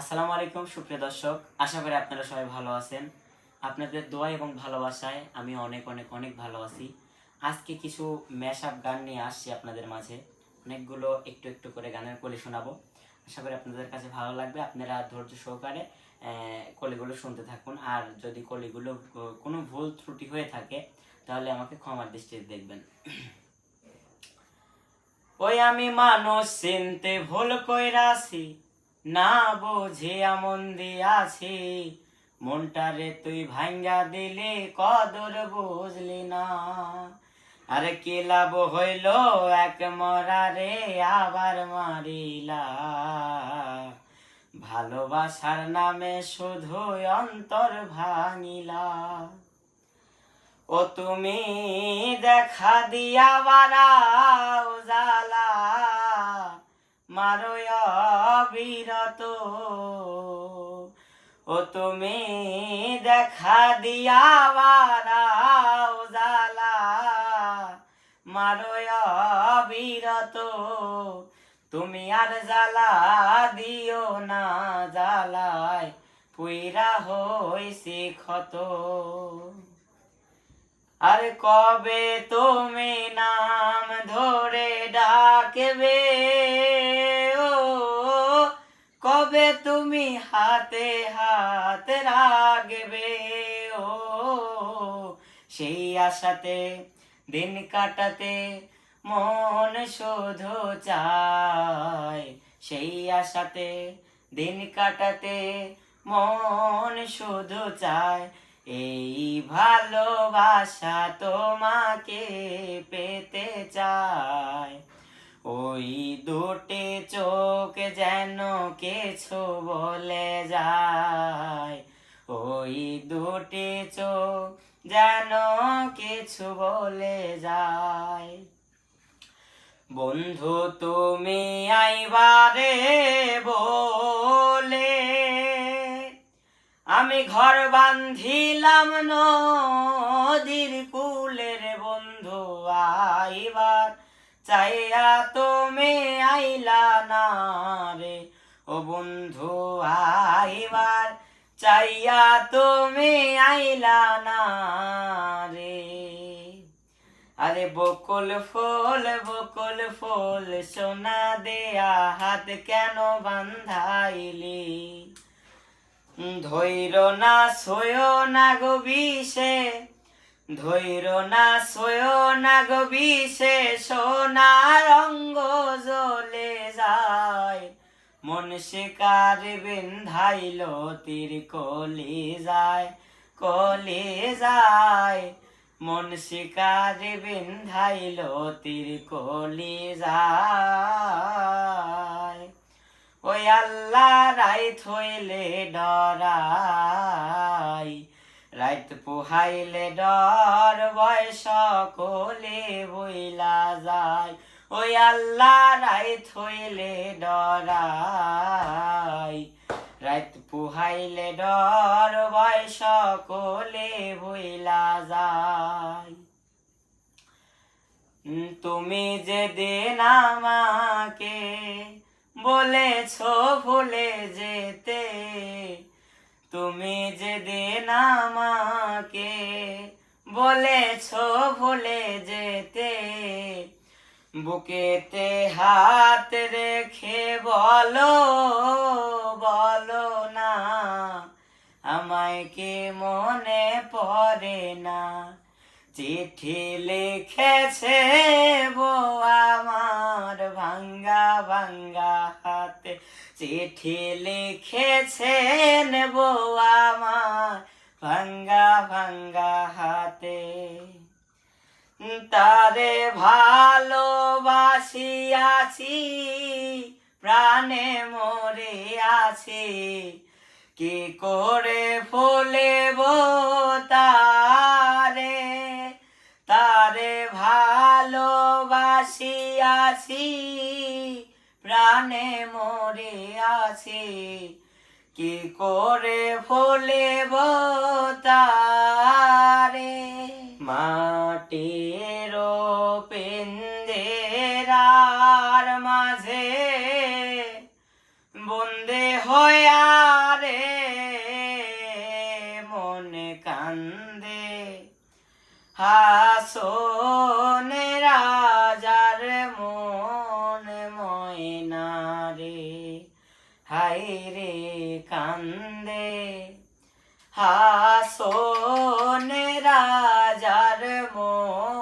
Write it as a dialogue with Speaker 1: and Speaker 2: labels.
Speaker 1: আসসালামু আলাইকুম, সুপ্রিয় দর্শক। আশা করি আপনারা সবাই ভালো আছেন। আপনাদের দোয়া এবং ভালোবাসায় আমি অনেক অনেক অনেক ভালো আছি। আজকে কিছু ম্যাশ আপ গান নিয়ে আসছি আপনাদের মাঝে। অনেকগুলো একটু একটু করে গানের কলি শোনাবো। আশা করি আপনাদের কাছে ভালো লাগবে। আপনারা ধৈর্য সহকারে কলিগুলো শুনতে থাকুন। আর যদি কলিগুলো কোনো ভুল ত্রুটি হয়ে থাকে, তাহলে আমাকে ক্ষমার দৃষ্টিতে দেখবেন। ওই আমি মানুষ চিনতে ভুল কইরাছি। না বুঝে মন দিয়াছি। মনটারে তুই ভাঙ্গা দিলি কদর বুঝলি না। আরে কি লাভ হইল এক মরারে আবার মারিলা। ভালোবাসার নামে শুধু অন্তর ভাঙিলা। ও তুমি দেখা দিয়া বারাও জালা মারো বিরত ও তুমি দেখা দিয়া বারাও জালা মারো বিরত তুমি আর জ্বালা দিও না জ্বালায়। পুইরা হইছি ক্ষত। আর কবে তুমি নাম ধরে ডাকবে ও কবে তুমি হাতে হাত রাখবে, ও সেই আশাতে দিন কাটাতে মন শুধু চায়। সেই আশাতে দিন কাটাতে মন শুধু চায়। এই ভালোবাসা তোমাকে পেতে চায়। ওই দুটি চোখ যেন কিছু বলে যায়। ওই দুটি চোখ যেন কিছু বলে যায়। বন্ধু, তুমি আইবারে বলে, আমি ঘর বান্ধিলাম নদীর কুলের বন্ধু আইবার চাইয়া তুমি আইলা না রে। ও বন্ধু, আইবার চাইয়া তুমি আইলা না রে। আরে বকুল ফুল বকুল ফুল, সোনা দেয়া হাত কেন বান্ধাইলি? ধৈর না সয় না গো বিষে। ধৈর না সয় না গো বিষে সোনার অঙ্গ জ্বলে যায়। মন শিকার বিন্ধাইল তীর কলি যায় কলি যায়। মন শিকার বিন্ধাইল তীর কলি যায়। ওই আল্লাহ রাইত হইলে ডরাই রাইত পুহাইলে ডর, বয়স কোলে বইলা যায়। ওই আল্লাহ রাইত হইলে ডরাই। রাইত পুহাইলে ডর, বয়স কোলে বইলা যায়। তুমি যে দিন আমাকে বলেছ ভুলে যেতে তুমি যে দিন আমাকে বলেছ ভুলে যেতে, বুকেতে হাত রেখে বলো বলো না, আমায় কি মনে পড়ে না? চিঠি লিখেছে বউ আমার ভাঙ্গা ভাঙ্গা হাতে। চিঠি লিখেছেন বউ আমার ভাঙ্গা ভাঙ্গা হাতে। তারে ভালোবাসিয়াছি প্রাণে মরে আছি। কি করে ফুলে তারে তারে আসি আসি, প্রাণে মরে আসি। কি করে ভোলেব তারে? মাটির পিন্দেরার মাঝে বন্দে হয়ারে মনে কান্দে। হাসনে ને હા સોને રાજાર મોહ